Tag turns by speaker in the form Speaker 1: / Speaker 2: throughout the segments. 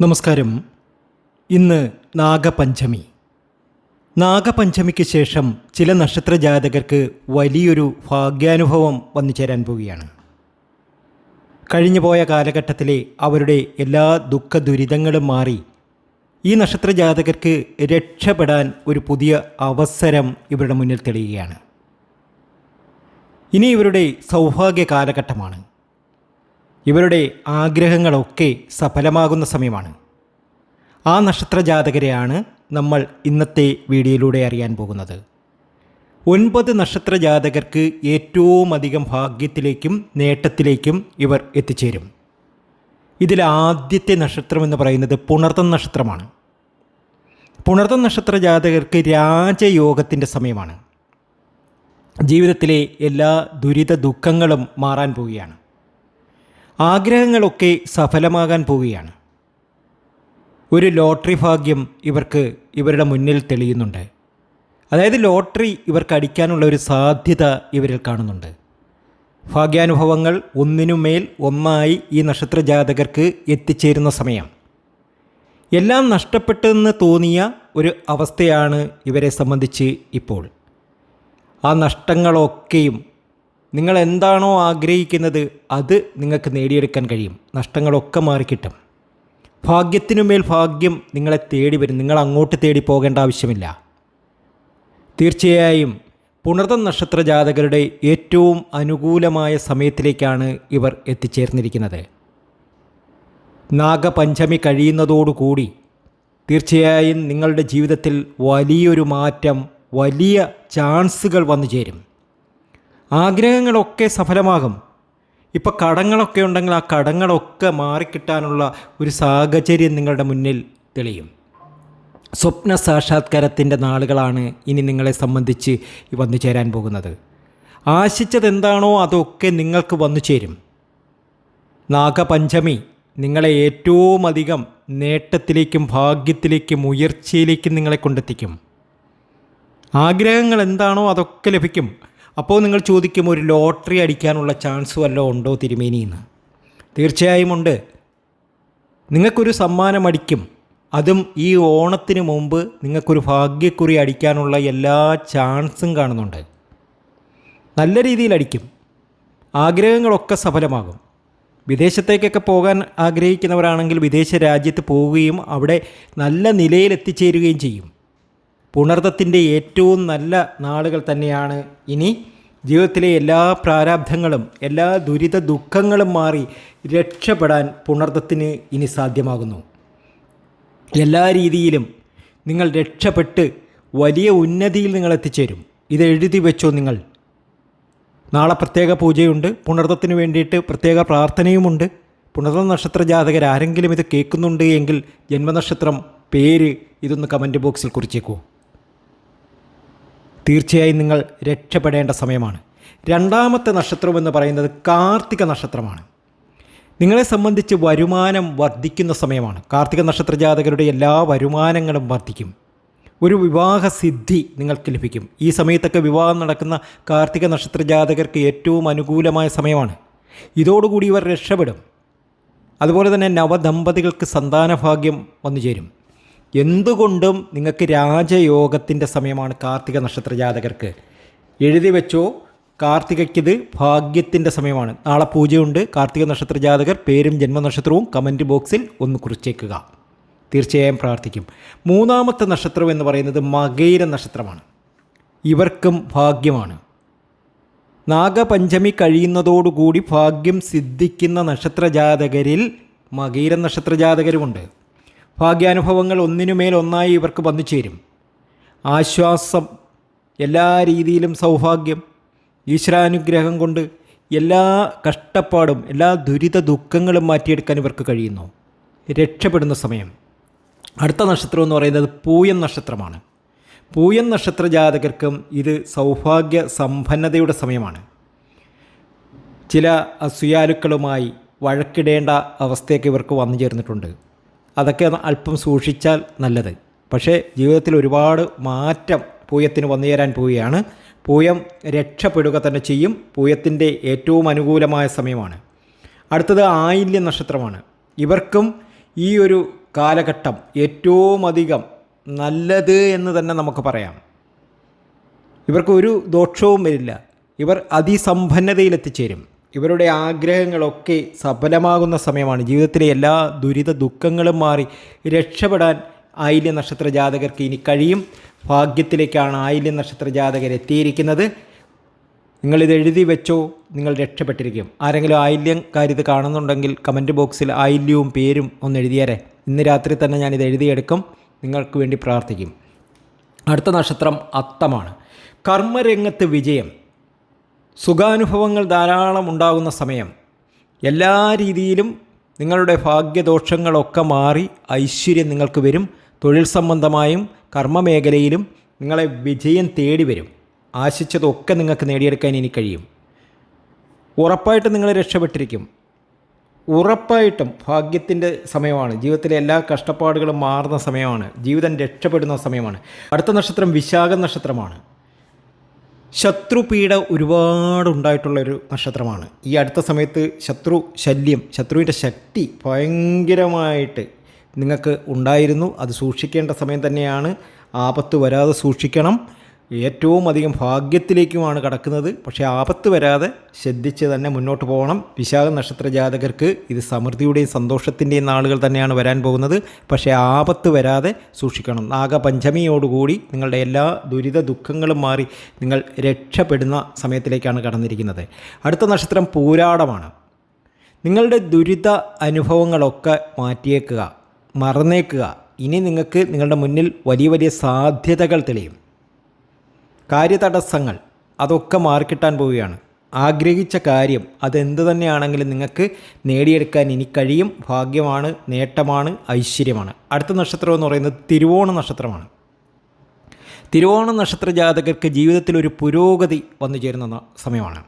Speaker 1: നമസ്കാരം. ഇന്ന് നാഗപഞ്ചമി. നാഗപഞ്ചമിക്ക് ശേഷം ചില നക്ഷത്ര ജാതകർക്ക് വലിയൊരു ഭാഗ്യാനുഭവം വന്നു ചേരാൻ പോവുകയാണ്. കഴിഞ്ഞു പോയ കാലഘട്ടത്തിലെ അവരുടെ എല്ലാ ദുഃഖ ദുരിതങ്ങളും മാറി ഈ നക്ഷത്ര ജാതകർക്ക് രക്ഷപ്പെടാൻ ഒരു പുതിയ അവസരം ഇവരുടെ മുന്നിൽ തെളിയുകയാണ്. ഇനി ഇവരുടെ സൗഭാഗ്യ കാലഘട്ടമാണ്. ഇവരുടെ ആഗ്രഹങ്ങളൊക്കെ സഫലമാകുന്ന സമയമാണ്. ആ നക്ഷത്ര ജാതകരെയാണ് നമ്മൾ ഇന്നത്തെ വീഡിയോയിലൂടെ അറിയാൻ പോകുന്നത്. ഒൻപത് നക്ഷത്ര ജാതകർക്ക് ഏറ്റവും അധികം ഭാഗ്യത്തിലേക്കും നേട്ടത്തിലേക്കും ഇവർ എത്തിച്ചേരും. ഇതിൽ ആദ്യത്തെ നക്ഷത്രം എന്ന് പറയുന്നത് പുണർത്തം നക്ഷത്രമാണ്. പുണർത്തം നക്ഷത്ര ജാതകർക്ക് രാജയോഗത്തിന്റെ സമയമാണ്. ജീവിതത്തിലെ എല്ലാ ദുരിത ദുഃഖങ്ങളും മാറാൻ പോവുകയാണ്. ആഗ്രഹങ്ങളൊക്കെ സഫലമാകാൻ പോവുകയാണ്. ഒരു ലോട്ടറി ഭാഗ്യം ഇവർക്ക് ഇവരുടെ മുന്നിൽ തെളിയുന്നുണ്ട്. അതായത് ലോട്ടറി ഇവർക്ക് അടിക്കാനുള്ള ഒരു സാധ്യത ഇവരിൽ കാണുന്നുണ്ട്. ഭാഗ്യാനുഭവങ്ങൾ ഒന്നിനുമേൽ ഒന്നായി ഈ നക്ഷത്ര ജാതകർക്ക് എത്തിച്ചേരുന്ന സമയം. എല്ലാം നഷ്ടപ്പെട്ടെന്ന് തോന്നിയ ഒരു അവസ്ഥയാണ് ഇവരെ സംബന്ധിച്ച് ഇപ്പോൾ. ആ നഷ്ടങ്ങളൊക്കെയും നിങ്ങൾ എന്താണോ ആഗ്രഹിക്കുന്നത് അത് നിങ്ങൾക്ക് നേടിയെടുക്കാൻ കഴിയും. നഷ്ടങ്ങളൊക്കെ മാറിക്കിട്ടും. ഭാഗ്യത്തിനുമേൽ ഭാഗ്യം നിങ്ങളെ തേടി വരും. നിങ്ങൾ അങ്ങോട്ട് തേടി പോകേണ്ട ആവശ്യമില്ല. തീർച്ചയായും പുണർതം നക്ഷത്ര ജാതകരുടെ ഏറ്റവും അനുകൂലമായ സമയത്തിലേക്കാണ് ഇവർ എത്തിച്ചേർന്നിരിക്കുന്നത്. നാഗപഞ്ചമി കഴിയുന്നതോടുകൂടി തീർച്ചയായും നിങ്ങളുടെ ജീവിതത്തിൽ വലിയൊരു മാറ്റം വലിയ ചാൻസുകൾ വന്നു ചേരും ആഗ്രഹങ്ങളൊക്കെ സഫലമാകും. ഇപ്പോൾ കടങ്ങളൊക്കെ ഉണ്ടെങ്കിൽ ആ കടങ്ങളൊക്കെ മാറിക്കിട്ടാനുള്ള ഒരു സാഹചര്യം നിങ്ങളുടെ മുന്നിൽ തെളിയും. സ്വപ്ന സാക്ഷാത്കാരത്തിന്റെ നാളുകളാണ് ഇനി നിങ്ങളെ സംബന്ധിച്ച് വന്നു ചേരാൻ പോകുന്നത്. ആശിച്ചതെന്താണോ അതൊക്കെ നിങ്ങൾക്ക് വന്നു ചേരും. നാഗപഞ്ചമി നിങ്ങളെ ഏറ്റവും അധികം നേട്ടത്തിലേക്കും ഭാഗ്യത്തിലേക്കും ഉയർച്ചയിലേക്കും നിങ്ങളെ കൊണ്ടെത്തിക്കും. ആഗ്രഹങ്ങൾ എന്താണോ അതൊക്കെ ലഭിക്കും. അപ്പോൾ നിങ്ങൾ ചോദിക്കും ഒരു ലോട്ടറി അടിക്കാനുള്ള ചാൻസ് വല്ലതും ഉണ്ടോ തിരുമേനി എന്ന് തീർച്ചയായും ഉണ്ട്. നിങ്ങൾക്കൊരു സമ്മാനം അടിക്കും. അതും ഈ ഓണത്തിന് മുമ്പ് നിങ്ങൾക്കൊരു ഭാഗ്യക്കുറി അടിക്കാനുള്ള എല്ലാ ചാൻസും കാണുന്നുണ്ട്. നല്ല രീതിയിൽ അടിക്കും. ആഗ്രഹങ്ങളൊക്കെ സഫലമാകും. വിദേശത്തേക്കൊക്കെ പോകാൻ ആഗ്രഹിക്കുന്നവരാണെങ്കിൽ വിദേശ രാജ്യത്ത് പോവുകയും അവിടെ നല്ല നിലയിൽ എത്തിച്ചേരുകയും ചെയ്യും. പുണർത്തത്തിന്റെ ഏറ്റവും നല്ല നാളുകൾ തന്നെയാണ് ഇനി. ജീവിതത്തിലെ എല്ലാ പ്രാരാബ്ധങ്ങളും എല്ലാ ദുരിത ദുഃഖങ്ങളും മാറി രക്ഷപ്പെടാൻ പുണർത്തത്തിന് ഇനി സാധ്യമാകുന്നു. എല്ലാ രീതിയിലും നിങ്ങൾ രക്ഷപ്പെട്ട് വലിയ ഉന്നതിയിൽ നിങ്ങൾ എത്തിച്ചേരും. ഇത് എഴുതി വെച്ചോ നിങ്ങൾ? നാളെ പ്രത്യേക പൂജയുണ്ട്. പുണർത്തത്തിന് വേണ്ടിയിട്ട് പ്രത്യേക പ്രാർത്ഥനയുമുണ്ട്. പുണർത്ത നക്ഷത്ര ജാതകർ ആരെങ്കിലും ഇത് കേൾക്കുന്നുണ്ട് എങ്കിൽ ജന്മനക്ഷത്രം പേര് ഇതൊന്ന് കമന്റ് ബോക്സിൽ കുറിച്ചേക്കൂ. തീർച്ചയായും നിങ്ങൾ രക്ഷപ്പെടേണ്ട സമയമാണ്. രണ്ടാമത്തെ നക്ഷത്രം എന്ന് പറയുന്നത് കാർത്തിക നക്ഷത്രമാണ്. നിങ്ങളെ സംബന്ധിച്ച് വരുമാനം വർദ്ധിക്കുന്ന സമയമാണ്. കാർത്തിക നക്ഷത്ര ജാതകരുടെ എല്ലാ വരുമാനങ്ങളും വർദ്ധിക്കും. ഒരു വിവാഹ സിദ്ധി നിങ്ങൾക്ക് ലഭിക്കും. ഈ സമയത്തൊക്കെ വിവാഹം നടക്കുന്ന കാർത്തിക നക്ഷത്ര ജാതകർക്ക് ഏറ്റവും അനുകൂലമായ സമയമാണ്. ഇതോടുകൂടി ഇവർ രക്ഷപ്പെടും. അതുപോലെ തന്നെ നവദമ്പതികൾക്ക് സന്താനഭാഗ്യം വന്നു ചേരും എന്തുകൊണ്ടും നിങ്ങൾക്ക് രാജയോഗത്തിന്റെ സമയമാണ് കാർത്തിക നക്ഷത്ര ജാതകർക്ക് എഴുതി വെച്ചോ കാർത്തികയ്ക്കിത് ഭാഗ്യത്തിന്റെ സമയമാണ്. നാളെ പൂജയുണ്ട്. കാർത്തിക നക്ഷത്ര ജാതകർ പേരും ജന്മനക്ഷത്രവും കമന്റ് ബോക്സിൽ ഒന്ന് കുറിച്ചേക്കുക. തീർച്ചയായും പ്രാർത്ഥിക്കും. മൂന്നാമത്തെ നക്ഷത്രം എന്ന് പറയുന്നത് മകൈര നക്ഷത്രമാണ്. ഇവർക്കും ഭാഗ്യമാണ്. നാഗപഞ്ചമി കഴിയുന്നതോടുകൂടി ഭാഗ്യം സിദ്ധിക്കുന്ന നക്ഷത്ര ജാതകരിൽ മകീര നക്ഷത്ര ജാതകരുമുണ്ട് ഭാഗ്യാനുഭവങ്ങൾ ഒന്നിനുമേൽ ഒന്നായി ഇവർക്ക് വന്നു ചേരും ആശ്വാസം എല്ലാ രീതിയിലും സൗഭാഗ്യം ഈശ്വരാനുഗ്രഹം കൊണ്ട് എല്ലാ കഷ്ടപ്പാടും എല്ലാ ദുരിത ദുഃഖങ്ങളും മാറ്റിയെടുക്കാൻ ഇവർക്ക് കഴിയുന്നു. രക്ഷപ്പെടുന്ന സമയം. അടുത്ത നക്ഷത്രം എന്ന് പറയുന്നത് പൂയം നക്ഷത്രമാണ്. പൂയം നക്ഷത്ര ജാതകർക്കും ഇത് സൗഭാഗ്യ സമ്പന്നതയുടെ സമയമാണ്. ചില അസുയാലുക്കളുമായി വഴക്കിടേണ്ട അവസ്ഥയൊക്കെ ഇവർക്ക് വന്നു ചേർന്നിട്ടുണ്ട് അതൊക്കെ അല്പം സൂക്ഷിച്ചാൽ നല്ലത്. പക്ഷേ ജീവിതത്തിൽ ഒരുപാട് മാറ്റം പൂയത്തിന് വന്നു ചേരാൻ പോവുകയാണ്. പൂയം രക്ഷപ്പെടുക തന്നെ ചെയ്യും. പൂയത്തിന്റെ ഏറ്റവും അനുകൂലമായ സമയമാണ്. അടുത്തത് ആയില്യ നക്ഷത്രമാണ്. ഇവർക്കും ഈ ഒരു കാലഘട്ടം ഏറ്റവും അധികം നല്ലത് എന്ന് തന്നെ നമുക്ക് പറയാം. ഇവർക്ക് ഒരു ദോഷവും വരില്ല. ഇവർ അതിസമ്പന്നതയിലെത്തിച്ചേരും. ഇവരുടെ ആഗ്രഹങ്ങളൊക്കെ സഫലമാകുന്ന സമയമാണ്. ജീവിതത്തിലെ എല്ലാ ദുരിത ദുഃഖങ്ങളും മാറി രക്ഷപ്പെടാൻ ആയില്യ നക്ഷത്ര ജാതകർക്ക് ഇനി കഴിയും. ഭാഗ്യത്തിലേക്കാണ് ആയില്യ നക്ഷത്ര ജാതകർ എത്തിയിരിക്കുന്നത്. നിങ്ങളിത് എഴുതി വെച്ചോ നിങ്ങൾ രക്ഷപ്പെട്ടിരിക്കും. ആരെങ്കിലും ആയില്യം കാര്യത് കാണുന്നുണ്ടെങ്കിൽ കമന്റ് ബോക്സിൽ ആയില്യവും പേരും ഒന്ന് എഴുതിയാരേ. ഇന്ന് രാത്രി തന്നെ ഞാനിത് എഴുതിയെടുക്കും. നിങ്ങൾക്ക് വേണ്ടി പ്രാർത്ഥിക്കും. അടുത്ത നക്ഷത്രം അത്തമാണ്. കർമ്മരംഗത്ത് വിജയം. സുഖാനുഭവങ്ങൾ ധാരാളം ഉണ്ടാകുന്ന സമയം എല്ലാ രീതിയിലും നിങ്ങളുടെ ഭാഗ്യദോഷങ്ങളൊക്കെ മാറി ഐശ്വര്യം നിങ്ങൾക്ക് വരും. തൊഴിൽ സംബന്ധമായും കർമ്മമേഖലയിലും നിങ്ങളെ വിജയം തേടി വരും. ആശിച്ചതൊക്കെ നിങ്ങൾക്ക് നേടിയെടുക്കാൻ ഇനി കഴിയും. ഉറപ്പായിട്ട് നിങ്ങൾ രക്ഷപ്പെട്ടിരിക്കും. ഉറപ്പായിട്ടും ഭാഗ്യത്തിന്റെ സമയമാണ്. ജീവിതത്തിലെ എല്ലാ കഷ്ടപ്പാടുകളും മാറുന്ന സമയമാണ്. ജീവിതം രക്ഷപ്പെടുന്ന സമയമാണ്. അടുത്ത നക്ഷത്രം വിശാഖ നക്ഷത്രമാണ്. ശത്രുപീഡ ഒരുപാട് ഉണ്ടായിട്ടുള്ളൊരു നക്ഷത്രമാണ്. ഈ അടുത്ത സമയത്ത് ശത്രു ശല്യം ശത്രുവിന്റെ ശക്തി ഭയങ്കരമായിട്ട് നിങ്ങൾക്ക് ഉണ്ടായിരുന്നു. അത് സൂക്ഷിക്കേണ്ട സമയം തന്നെയാണ്. ആപത്ത് വരാതെ സൂക്ഷിക്കണം. ഏറ്റവും അധികം ഭാഗ്യത്തിലേക്കുമാണ് കടക്കുന്നത്. പക്ഷേ ആപത്ത് വരാതെ ശ്രദ്ധിച്ച് തന്നെ മുന്നോട്ട് പോകണം. വിശാഖ നക്ഷത്ര ജാതകർക്ക് ഇത് സമൃദ്ധിയുടെയും സന്തോഷത്തിന്റെയും നാളുകൾ തന്നെയാണ് വരാൻ പോകുന്നത്. പക്ഷേ ആപത്ത് വരാതെ സൂക്ഷിക്കണം. നാഗപഞ്ചമിയോടുകൂടി നിങ്ങളുടെ എല്ലാ ദുരിത ദുഃഖങ്ങളും മാറി നിങ്ങൾ രക്ഷപ്പെടുന്ന സമയത്തിലേക്കാണ് കടന്നിരിക്കുന്നത്. അടുത്ത നക്ഷത്രം പൂരാടമാണ്. നിങ്ങളുടെ ദുരിത അനുഭവങ്ങളൊക്കെ മാറ്റിയേക്കുക മറന്നേക്കുക. ഇനി നിങ്ങൾക്ക് നിങ്ങളുടെ മുന്നിൽ വലിയ വലിയ സാധ്യതകൾ തെളിയും. കാര്യതടസ്സങ്ങൾ അതൊക്കെ മാർക്കിട്ടാൻ പോവുകയാണ്. ആഗ്രഹിച്ച കാര്യം അതെന്ത് തന്നെയാണെങ്കിലും നിങ്ങൾക്ക് നേടിയെടുക്കാൻ ഇനി കഴിയും. ഭാഗ്യമാണ് നേട്ടമാണ് ഐശ്വര്യമാണ്. അടുത്ത നക്ഷത്രം എന്ന് പറയുന്നത് തിരുവോണ നക്ഷത്രമാണ്. തിരുവോണ നക്ഷത്ര ജാതകർക്ക് ജീവിതത്തിൽ ഒരു പുരോഗതി വന്നു ചേരുന്ന സമയമാണ്.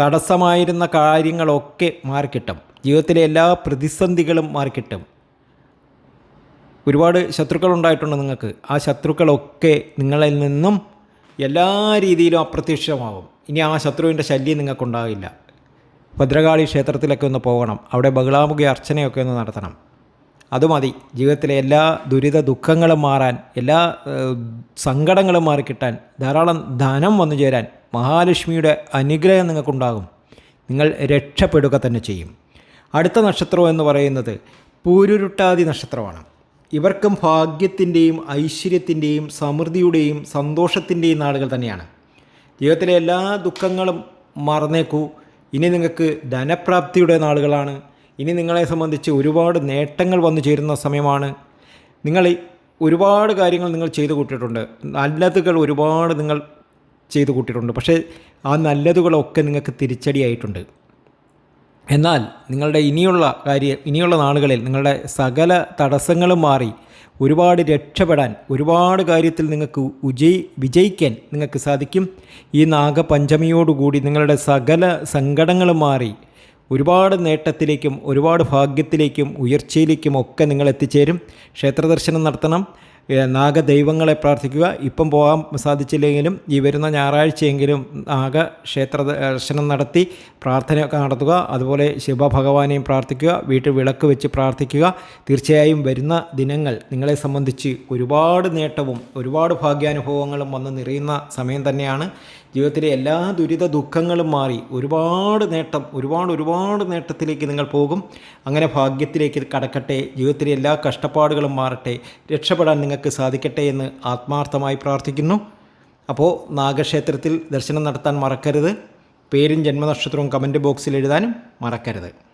Speaker 1: തടസ്സമായിരുന്ന കാര്യങ്ങളൊക്കെ മാറിക്കിട്ടും. ജീവിതത്തിലെ എല്ലാ പ്രതിസന്ധികളും മാറിക്കിട്ടും. ഒരുപാട് ശത്രുക്കൾ ഉണ്ടായിട്ടുണ്ട് നിങ്ങൾക്ക്. ആ ശത്രുക്കളൊക്കെ നിങ്ങളിൽ നിന്നും എല്ലാ രീതിയിലും അപ്രത്യക്ഷമാവും. ഇനി ആ ശത്രുവിന്റെ ശല്യം നിങ്ങൾക്കുണ്ടാകില്ല. ഭദ്രകാളി ക്ഷേത്രത്തിലൊക്കെ ഒന്ന് പോകണം. അവിടെ ബഹളാമുഖി അർച്ചനയൊക്കെ ഒന്ന് നടത്തണം. അത് മതി. ജീവിതത്തിലെ എല്ലാ ദുരിത ദുഃഖങ്ങളും മാറാൻ എല്ലാ സങ്കടങ്ങളും മാറിക്കിട്ടാൻ ധാരാളം ധനം വന്നു ചേരാൻ മഹാലക്ഷ്മിയുടെ അനുഗ്രഹം നിങ്ങൾക്കുണ്ടാകും. നിങ്ങൾ രക്ഷപ്പെടുക തന്നെ ചെയ്യും. അടുത്ത നക്ഷത്രം എന്ന് പറയുന്നത് പൂരുരുട്ടാതി നക്ഷത്രമാണ്. ഇവർക്കും ഭാഗ്യത്തിന്റെയും ഐശ്വര്യത്തിന്റെയും സമൃദ്ധിയുടെയും സന്തോഷത്തിന്റെയും നാടുകൾ തന്നെയാണ്. ജീവിതത്തിലെ എല്ലാ ദുഃഖങ്ങളും മറന്നേക്കൂ. ഇനി നിങ്ങൾക്ക് ധനപ്രാപ്തിയുടെ നാളുകളാണ്. ഇനി നിങ്ങളെ സംബന്ധിച്ച് ഒരുപാട് നേട്ടങ്ങൾ വന്നു ചേരുന്ന സമയമാണ്. നിങ്ങൾ ഒരുപാട് കാര്യങ്ങൾ നിങ്ങൾ ചെയ്തു കൂട്ടിയിട്ടുണ്ട്. നല്ലതുകൾ ഒരുപാട് നിങ്ങൾ ചെയ്തു കൂട്ടിയിട്ടുണ്ട്. പക്ഷേ ആ നല്ലതുകളൊക്കെ നിങ്ങൾക്ക് തിരിച്ചടിയായിട്ടുണ്ട്. എന്നാൽ നിങ്ങളുടെ ഇനിയുള്ള കാര്യം ഇനിയുള്ള നാളുകളിൽ നിങ്ങളുടെ സകല തടസ്സങ്ങളും മാറി ഒരുപാട് രക്ഷപ്പെടാൻ ഒരുപാട് കാര്യത്തിൽ നിങ്ങൾക്ക് ഉജയി വിജയിക്കാൻ നിങ്ങൾക്ക് സാധിക്കും. ഈ നാഗപഞ്ചമിയോടുകൂടി നിങ്ങളുടെ സകല സങ്കടങ്ങളും മാറി ഒരുപാട് നേട്ടത്തിലേക്കും ഒരുപാട് ഭാഗ്യത്തിലേക്കും ഉയർച്ചയിലേക്കും ഒക്കെ നിങ്ങൾ എത്തിച്ചേരും. ക്ഷേത്രദർശനം നടത്തണം. നാഗദൈവങ്ങളെ പ്രാർത്ഥിക്കുക. ഇപ്പം പോകാൻ സാധിച്ചില്ലെങ്കിലും ഈ വരുന്ന ഞായറാഴ്ചയെങ്കിലും നാഗ ക്ഷേത്ര ദർശനം നടത്തി പ്രാർത്ഥനയൊക്കെ നടത്തുക. അതുപോലെ ശിവഭഗവാനെയും പ്രാർത്ഥിക്കുക. വീട്ടിൽ വിളക്ക് വെച്ച് പ്രാർത്ഥിക്കുക. തീർച്ചയായും വരുന്ന ദിനങ്ങൾ നിങ്ങളെ സംബന്ധിച്ച് ഒരുപാട് നേട്ടവും ഒരുപാട് ഭാഗ്യാനുഭവങ്ങളും വന്ന് നിറയുന്ന സമയം തന്നെയാണ്. ജീവിതത്തിലെ എല്ലാ ദുരിത ദുഃഖങ്ങളും മാറി ഒരുപാട് നേട്ടം ഒരുപാട് ഒരുപാട് നേട്ടത്തിലേക്ക് നിങ്ങൾ പോകും. അങ്ങനെ ഭാഗ്യത്തിലേക്ക് കടക്കട്ടെ ജീവിതത്തിലെ എല്ലാ കഷ്ടപ്പാടുകളും മാറട്ടെ രക്ഷപ്പെടാൻ നിങ്ങൾക്ക് സാധിക്കട്ടെ എന്ന് ആത്മാർത്ഥമായി പ്രാർത്ഥിക്കുന്നു. അപ്പോൾ നാഗക്ഷേത്രത്തിൽ ദർശനം നടത്താൻ മറക്കരുത്. പേരും ജന്മനക്ഷത്രവും കമന്റ് ബോക്സിൽ എഴുതാനും മറക്കരുത്.